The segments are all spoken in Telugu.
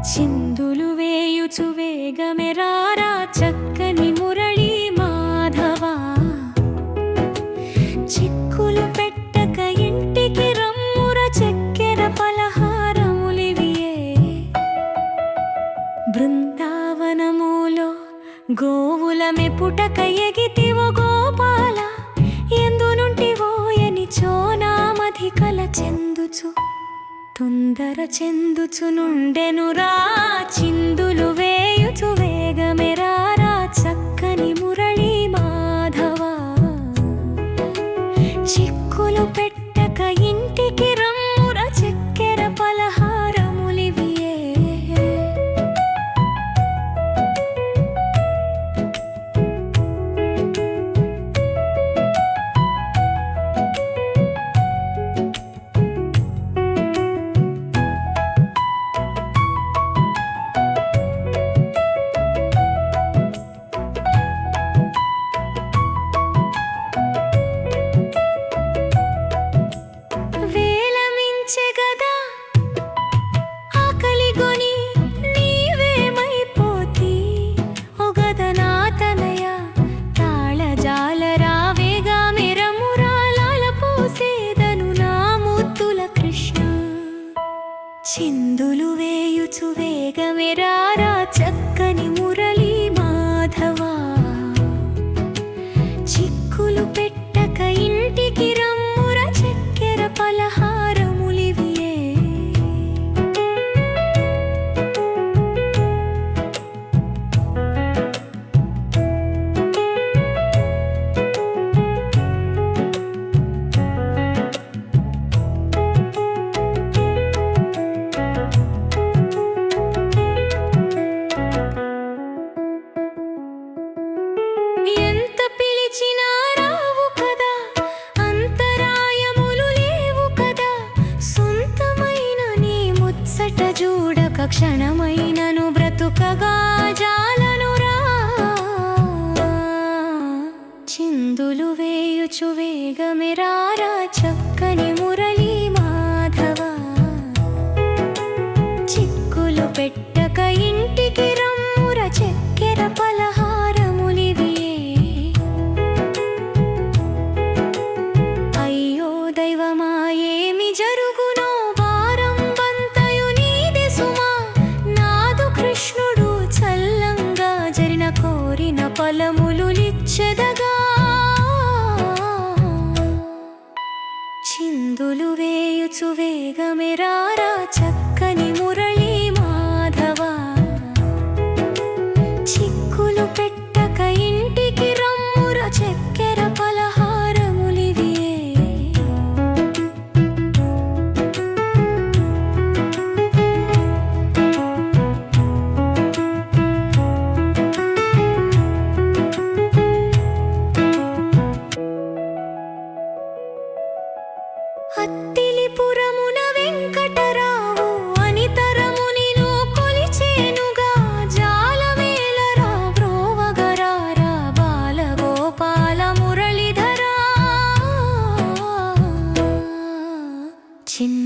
చిందులు వేయుచు వేగమెరారా చక్కని మురళి మాధవా. చిక్కులు పెట్టక ఇంటికి రమ్ముర చక్కెర పలహారములివియే. బృందావనములో గోవుల మెపుటక ఎగితివో గోపాల ఎందు నుంటివో తొందర చెందుచు నుండెనురా చిందులు వేయుచు చిందులు వేయుచు వేగమెరారా చక్కని మురళి మాధవా. చిక్కులు పెట్టక ఇంటికి క్షణమైనను బ్రతుకగా జాలను రా చిందులు వేయుచు వేగమిరా కోరిన ఫలములు లిచ్చెదగా చిందులు వేయుచు వేగమెరా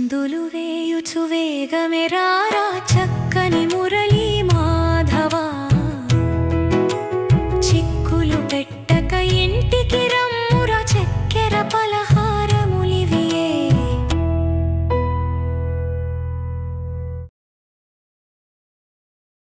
చిందులు వేయుచు వేగమెరారా చక్కని మురళీ.